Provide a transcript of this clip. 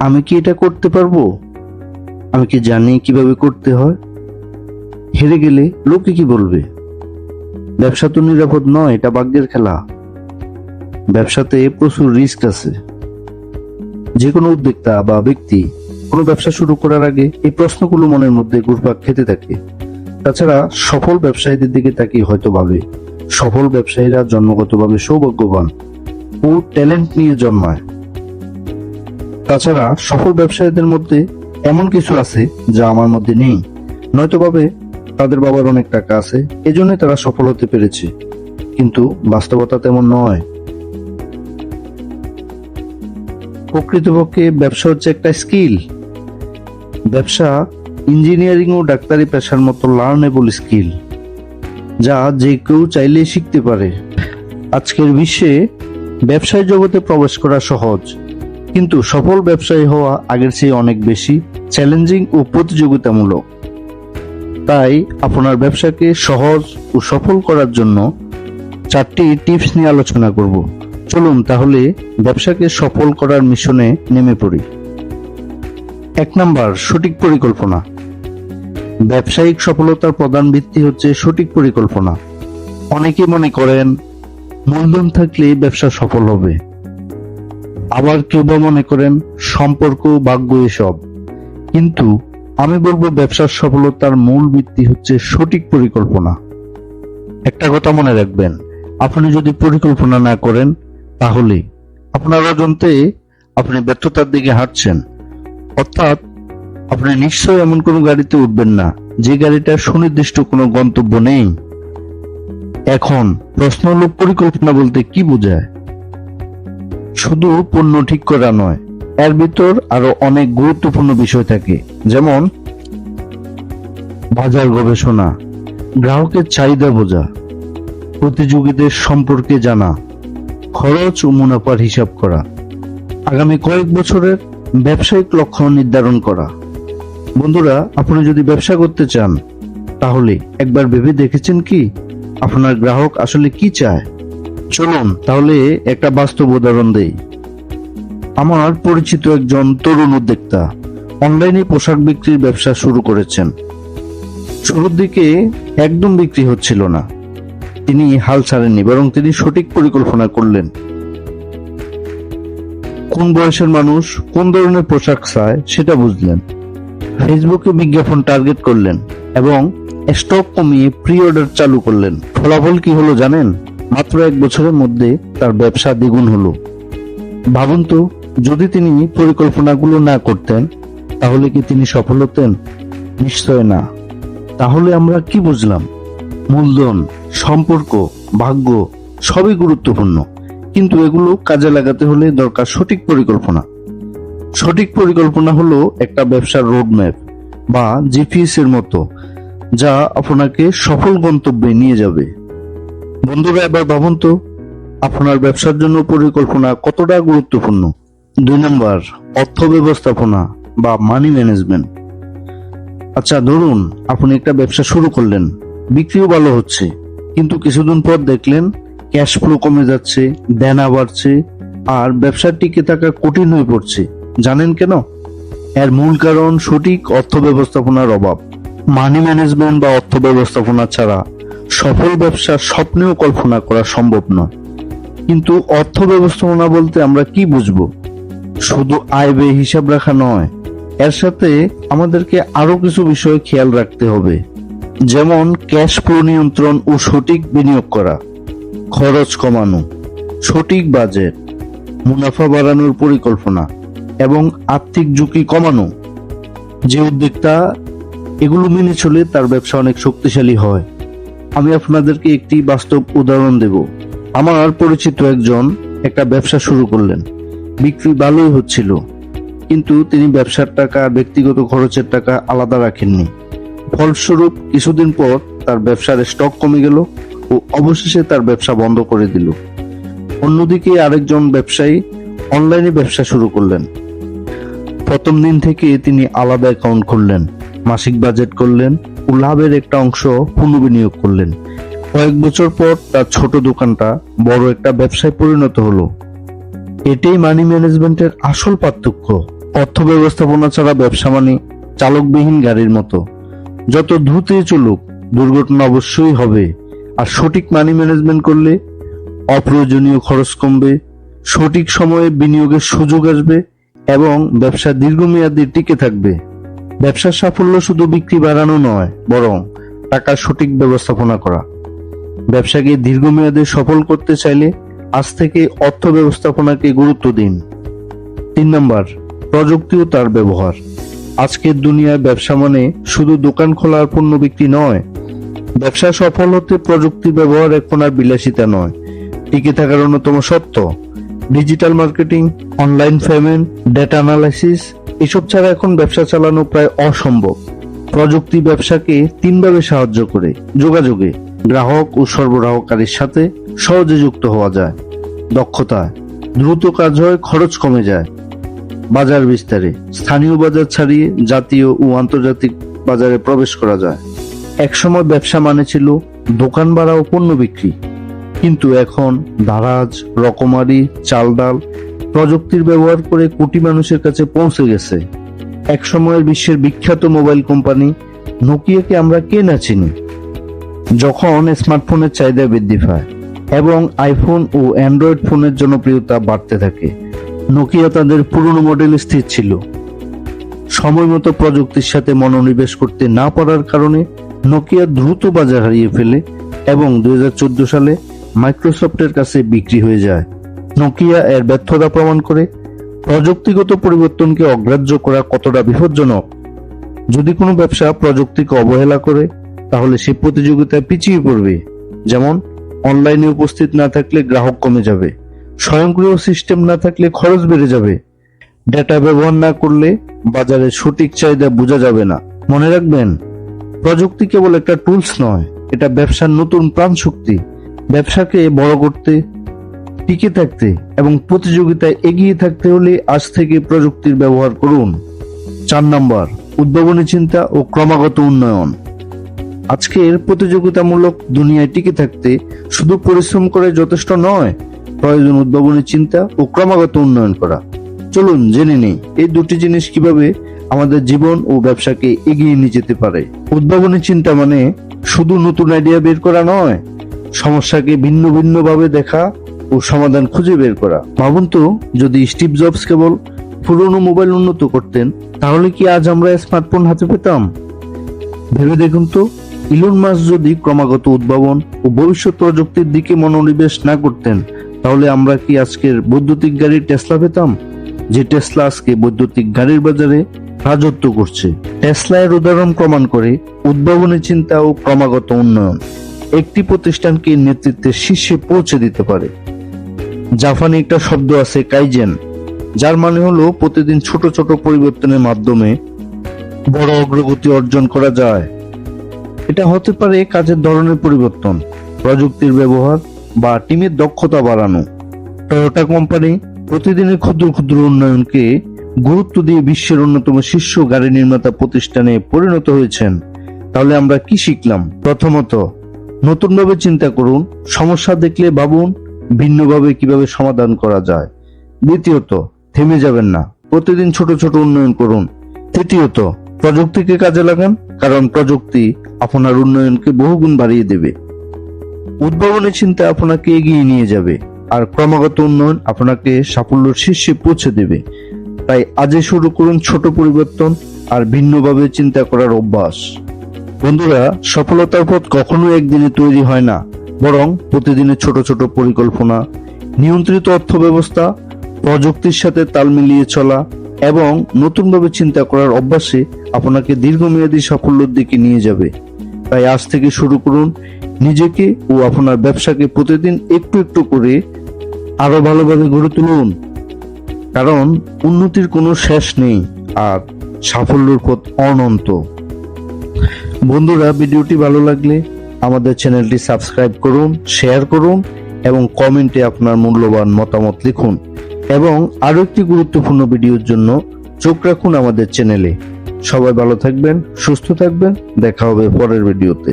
আমি কি এটা করতে পারব? আমি কি জানি কীভাবে করতে হয়? হেরে গেলে লোকে কি বলবে? ব্যবসা তো নিরাপদ নয়, এটা ভাগ্যের খেলা। ব্যবসাতে প্রচুর রিস্ক আছে। যে কোনো উদ্যোক্তা বা ব্যক্তি কোনো ব্যবসা শুরু করার আগে এই প্রশ্নগুলো মনের মধ্যে ঘুরপাক খেতে থাকে। তাছাড়া সফল ব্যবসায়ীদের দিকে তাকিয়ে হয়তো ভাবে, সফল ব্যবসায়ীরা জন্মগতভাবে সৌভাগ্যবান। ও ট্যালেন্ট নিয়ে জন্মায়। তাছাড়া সফল ব্যবসায়ীদের মধ্যে এমন কিছু আছে যা আমার মধ্যে নেই। নয়তো ভাবে তাদের বাবার অনেক টাকা আছে এজন্য তারা সফল হতে পেরেছে। কিন্তু বাস্তবতা তেমন নয়। প্রকৃতপক্ষে ব্যবসা হচ্ছে একটা স্কিল। ব্যবসা ইঞ্জিনিয়ারিং ও ডাক্তারি পেশার মতো লার্নেবল স্কিল, যা যে কেউ চাইলে শিখতে পারে। আজকের বিশ্বে ব্যবসায় জগতে প্রবেশ করা সহজ। কিন্তু সফল ব্যবসায়ী হওয়া আগের চেয়ে অনেক বেশি চ্যালেঞ্জিং ও প্রতিযোগিতামূলক। তাই আপনার ব্যবসাকে সহজ ও সফল করার জন্য চারটি টিপস নিয়ে আলোচনা করব। চলুন তাহলে ব্যবসাকে সফল করার মিশনে নেমে পড়ি। এক নাম্বার, সঠিক পরিকল্পনা। ব্যবসায়িক সফলতার প্রধান ভিত্তি হচ্ছে সঠিক পরিকল্পনা। অনেকে মনে করেন মূলধন থাকলে ব্যবসা সফল হবে। আবার কেউ বা মনে করেন সম্পর্ক ভাগ্য এসব। কিন্তু আমি বলব ব্যবসার সফলতার মূল ভিত্তি হচ্ছে সঠিক পরিকল্পনা। একটা কথা মনে রাখবেন, আপনি যদি পরিকল্পনা না করেন, তাহলে আপনার অজন্তে আপনি ব্যর্থতার দিকে হাঁটছেন। অর্থাৎ আপনি নিশ্চয়ই এমন কোনো গাড়িতে উঠবেন না, যে গাড়িটার সুনির্দিষ্ট কোনো গন্তব্য নেই। এখন প্রশ্ন হলো, পরিকল্পনা বলতে কি বোঝায়? শুধু পণ্য ঠিক করা নয়, এর ভিতর আরও অনেক গুরুত্বপূর্ণ বিষয় থাকে। যেমন, বাজার গবেষণা, গ্রাহকের চাহিদা বোঝা, প্রতিযোগীদের সম্পর্কে জানা, খরচ ও মুনাফার হিসাব করা, আগামী কয়েক বছরের ব্যবসায়িক লক্ষ্য নির্ধারণ করা। বন্ধুরা, আপনি যদি ব্যবসা করতে চান, তাহলে একবার ভেবে দেখেছেন কি? আপনার গ্রাহক আসলে কি চায়? চলুন, তাহলে একটা বাস্তব উদাহরণ দেই। আমার পরিচিত একজন তরুণ উদ্যোক্তা অনলাইনে পোশাক বিক্রির ব্যবসা শুরু করেছেন। শুরুর দিকে একদম বিক্রি হচ্ছিল না। তিনি হাল ছাড়েননি, বরং তিনি সঠিক পরিকল্পনা করলেন। কোন বয়সের মানুষ কোন ধরনের পোশাক চায় সেটা বুঝলেন। ফেসবুকে বিজ্ঞাপন টার্গেট করলেন এবং স্টক কমিয়ে প্রি অর্ডার চালু করলেন। ফলাফল কি হলো জানেন? মাত্র এক বছরের মধ্যে তার ব্যবসা দ্বিগুণ হলো। ভাবুন তো, যদি তিনি পরিকল্পনাগুলো না করতেন, তাহলে কি তিনি সফল হতেন? নিশ্চয় না। তাহলে আমরা কি বুঝলাম? মূলধন, সম্পর্ক, ভাগ্য, সবই গুরুত্বপূর্ণ। কিন্তু এগুলো কাজে লাগাতে হলে দরকার সঠিক পরিকল্পনা। সঠিক পরিকল্পনা হলো একটা ব্যবসার রোডম্যাপ বা জিপিএস এর মতো, যা আপনাকে সফল গন্তব্যে নিয়ে যাবে। বন্ধুরা, এবার ভাবুন তো, আপনার ব্যবসার জন্য পরিকল্পনা কতটা গুরুত্বপূর্ণ? দুই নম্বর, অর্থ ব্যবস্থাপনা বা মানি ম্যানেজমেন্ট আচ্ছা ধরুন, আপনি একটা ব্যবসা শুরু করলেন, বিক্রিও ভালো হচ্ছে, কিন্তু কিছুদিন পর দেখলেন ক্যাশ ফ্লো কমে যাচ্ছে, দেনা বাড়ছে, আর ব্যবসার টিকে থাকা কঠিন হয়ে পড়ছে, জানেন কেন? এর মূল কারণ সঠিক অর্থ ব্যবস্থাপনার অভাব। মানি ম্যানেজমেন্ট বা অর্থ ব্যবস্থাপনা ছাড়া সফল ব্যবসার স্বপ্নেও কল্পনা করা সম্ভব নয়। কিন্তু অর্থ ব্যবস্থাপনা বলতে আমরা কি বুঝব? শুধু আয় ব্যয় হিসাব রাখা নয়, এর সাথে আমাদেরকে আরও কিছু বিষয় খেয়াল রাখতে হবে। যেমন ক্যাশ ফ্লো নিয়ন্ত্রণ ও সঠিক বিনিয়োগ করা, খরচ কমানো, সঠিক বাজেট, মুনাফা বাড়ানোর পরিকল্পনা এবং আর্থিক ঝুঁকি কমানো। যে উদ্যোক্তা এগুলো মেনে চলে তার ব্যবসা অনেক শক্তিশালী হয়। আমি আপনাদেরকে একটি বাস্তব উদাহরণ দেব। আমার পরিচিত একজন একটা ব্যবসা শুরু করলেন। বিক্রি ভালোই হচ্ছিল। কিন্তু তিনি ব্যবসার টাকা ব্যক্তিগত খরচের টাকা আলাদা রাখেননি। ফলস্বরূপ কিছুদিন পর তার ব্যবসার স্টক কমে গেল ও অবশেষে তার ব্যবসা বন্ধ করে দিল। অন্যদিকে আরেকজন ব্যবসায়ী অনলাইনে ব্যবসা শুরু করলেন। প্রথম দিন থেকে তিনি আলাদা অ্যাকাউন্ট খুললেন, মাসিক বাজেট করলেন লাভের একটা অংশ পুনর্বিনিয়োগ করলেন। কয়েক বছর পর তার ছোট দোকানটা বড় একটা ব্যবসায় পরিণত হলো। এটাই মানি ম্যানেজমেন্টের আসল পার্থক্য। অর্থ ব্যবস্থাপনা ছাড়া ব্যবসা মানে চালকবিহীন গাড়ির মতো। যত দ্রুতই চলুক, দুর্ঘটনা অবশ্যই হবে। আর সঠিক মানি ম্যানেজমেন্ট করলে অপ্রয়োজনীয় খরচ কমবে, সঠিক সময়ে বিনিয়োগের সুযোগ আসবে এবং ব্যবসা দীর্ঘমেয়াদী টিকে থাকবে। ব্যবসার সাফল্য শুধু বিক্রি বাড়ানো নয়, বরং টাকার সঠিক ব্যবস্থাপনা করা। ব্যবসাকে দীর্ঘমেয়াদে সফল করতে চাইলে আজ থেকে অর্থ ব্যবস্থাপনাকে গুরুত্ব দিন। তিন নম্বর, প্রযুক্তি ও তার ব্যবহার। আজকের দুনিয়ায় ব্যবসা মানে শুধু দোকান খোলার পণ্য বিক্রি নয়। ব্যবসা সফল হতে প্রযুক্তি ব্যবহার এখন আর বিলাসিতা নয়। টিকে থাকার অন্যতম সত্য digital marketing, online payment, data analysis এসব ছাড়া এখন ব্যবসা চালানো প্রায় অসম্ভব। প্রযুক্তি ব্যবসাকে তিনভাবে সাহায্য করে। যোগাযোগে গ্রাহক ও সরবরাহকারীর সাথে সহজে যুক্ত হওয়া যায়। দক্ষতা, দ্রুত কাজ হয়, খরচ কমে যায়। বাজার বিস্তারে, স্থানীয় বাজার ছাড়িয়ে জাতীয় ও আন্তর্জাতিক বাজারে প্রবেশ করা যায়। একসময় ব্যবসা মানে ছিল দোকান ভাড়া ও পণ্য বিক্রি। কিন্তু এখন দারাজ, রকমারি চাল ডাল প্রযুক্তির ব্যবহার করে কোটি মানুষের কাছে পৌঁছে গেছে। এক সময়ের বিশ্বের বিখ্যাত মোবাইল কোম্পানি নোকিয়াকে আমরা কে না চিনি? যখন স্মার্টফোনের চাহিদা বৃদ্ধি পায় এবং আইফোন ও অ্যান্ড্রয়েড ফোনের জনপ্রিয়তা বাড়তে থাকে, নোকিয়া তাদের পুরনো মডেল স্থির ছিল। সময় মতো প্রযুক্তির সাথে মনোনিবেশ করতে না পারার কারণে নোকিয়া দ্রুত বাজার হারিয়ে ফেলে এবং দু হাজার চোদ্দ সালে মাইক্রোসফটের কাছে বিক্রি হয়ে যায়। নোকিয়া এর ব্যর্থতা প্রমাণ করে প্রযুক্তিগত পরিবর্তনকে অগ্রাহ্য করা কতটা বিপজ্জনক। যদি কোনো ব্যবসা প্রযুক্তিকে অবহেলা করে, তাহলে সে প্রতিযোগিতায় পিছিয়ে পড়বে। যেমন, অনলাইনে উপস্থিত না থাকলে গ্রাহক কমে যাবে, স্বয়ংক্রিয় সিস্টেম না থাকলে খরচ বেড়ে যাবে। ডেটা ব্যবহার না করলে বাজারে সঠিক চাহিদা বোঝা যাবে না। মনে রাখবেন, প্রযুক্তি কেবল একটা টুলস নয়, এটা ব্যবসার নতুন প্রাণ শক্তি ব্যবসাকে বড় করতে টিকে থাকতে এবং প্রতিযোগিতায় এগিয়ে থাকতে হলে আজ থেকে প্রযুক্তির ব্যবহার করুন। চার নম্বর, উদ্ভাবনী চিন্তা ও ক্রমাগত উন্নয়ন। আজকের প্রতিযোগিতামূলক দুনিয়ায় টিকে থাকতে শুধু পরিশ্রম করে যথেষ্ট নয়, প্রয়োজন উদ্ভাবনী চিন্তা ও ক্রমাগত উন্নয়ন করা। চলুন জেনে নেই, এই দুটি জিনিস কীভাবে আমাদের জীবন ও ব্যবসাকে এগিয়ে নিয়ে যেতে পারে। উদ্ভাবনী চিন্তা মানে শুধু নতুন আইডিয়া বের করা নয়, সমস্যাকে ভিন্ন ভিন্ন ভাবে দেখা ও সমাধান খুঁজে বের করা। ভাবুন তো, যদি স্টিভ জবস কেবল পুরনো মোবাইল উন্নত করতেন, তাহলে কি আজ আমরা স্মার্টফোন হাতে পেতাম? ভেবে দেখুন তো, ইলন মাস যদি ক্রমাগত উদ্ভাবন ও ভবিষ্যৎ প্রযুক্তির দিকে মনোনিবেশ না করতেন, তাহলে আমরা কি আজকের বৈদ্যুতিক গাড়ির টেসলা পেতাম? যে টেসলা আজকে বৈদ্যুতিক গাড়ির বাজারে রাজত্ব করছে। টেসলা এর উদাহরণ প্রমাণ করে উদ্ভাবনী চিন্তা ও ক্রমাগত উন্নয়ন। একটি প্রতিষ্ঠানকে নেতৃত্বের শীর্ষে পৌঁছে দিতে পারে। জাপানি একটা শব্দ আছে, কাইজেন। যার মানে হলো প্রতিদিন ছোট ছোট পরিবর্তনের মাধ্যমে বড় অগ্রগতি অর্জন করা যায়। এটা হতে পারে কাজের ধরনের পরিবর্তন, প্রযুক্তির ব্যবহার বা টিমের দক্ষতা বাড়ানো। টয়োটা কোম্পানি প্রতিদিনের ক্ষুদ্র ক্ষুদ্র উন্নয়নকে গুরুত্ব দিয়ে বিশ্বের অন্যতম শীর্ষ গাড়ি নির্মাতা প্রতিষ্ঠানে পরিণত হয়েছেন। তাহলে আমরা কি শিখলাম? প্রথমত, নতুনভাবে চিন্তা করুন, সমস্যা দেখলে ভাবুন ভিন্নভাবে কীভাবে সমাধান করা যায়। দ্বিতীয়ত, থেমে যাবেন না। প্রতিদিন ছোট ছোট উন্নয়ন করুন। তৃতীয়ত, প্রযুক্তিকে কাজে লাগান, কারণ প্রযুক্তি আপনার উন্নয়নকে বহুগুণ বাড়িয়ে দেবে। উদ্ভাবনী চিন্তা আপনাকে এগিয়ে নিয়ে যাবে, আর ক্রমাগত উন্নয়ন আপনাকে সাফল্যের শীর্ষে পৌঁছে দেবে। তাই আজই শুরু করুন ছোট পরিবর্তন আর ভিন্নভাবে চিন্তা করার অভ্যাস। বন্ধুরা, সফলতার পথ কখনো একদিনে তৈরি হয় না। বরং প্রতিদিনের ছোট ছোট পরিকল্পনা, নিয়ন্ত্রিত অর্থ ব্যবস্থা প্রযুক্তির সাথে তাল মিলিয়ে চলা এবং নতুনভাবে চিন্তা করার অভ্যাসে আপনাকে দীর্ঘমেয়াদী সাফল্যের দিকে নিয়ে যাবে। তাই আজ থেকে শুরু করুন নিজেকে ও আপনার ব্যবসাকে প্রতিদিন একটু একটু করে আরও ভালোভাবে গড়ে তুলুন। কারণ উন্নতির কোনো শেষ নেই আর সাফল্যের পথ অনন্ত। বন্ধুরা, ভিডিওটি ভালো লাগলে আমাদের চ্যানেলটি সাবস্ক্রাইব করুন, শেয়ার করুন এবং কমেন্টে আপনার মূল্যবান মতামত লিখুন। এবং আরও একটি গুরুত্বপূর্ণ ভিডিওর জন্য চোখ রাখুন আমাদের চ্যানেলে। সবাই ভালো থাকবেন, সুস্থ থাকবেন। দেখা হবে পরের ভিডিওতে।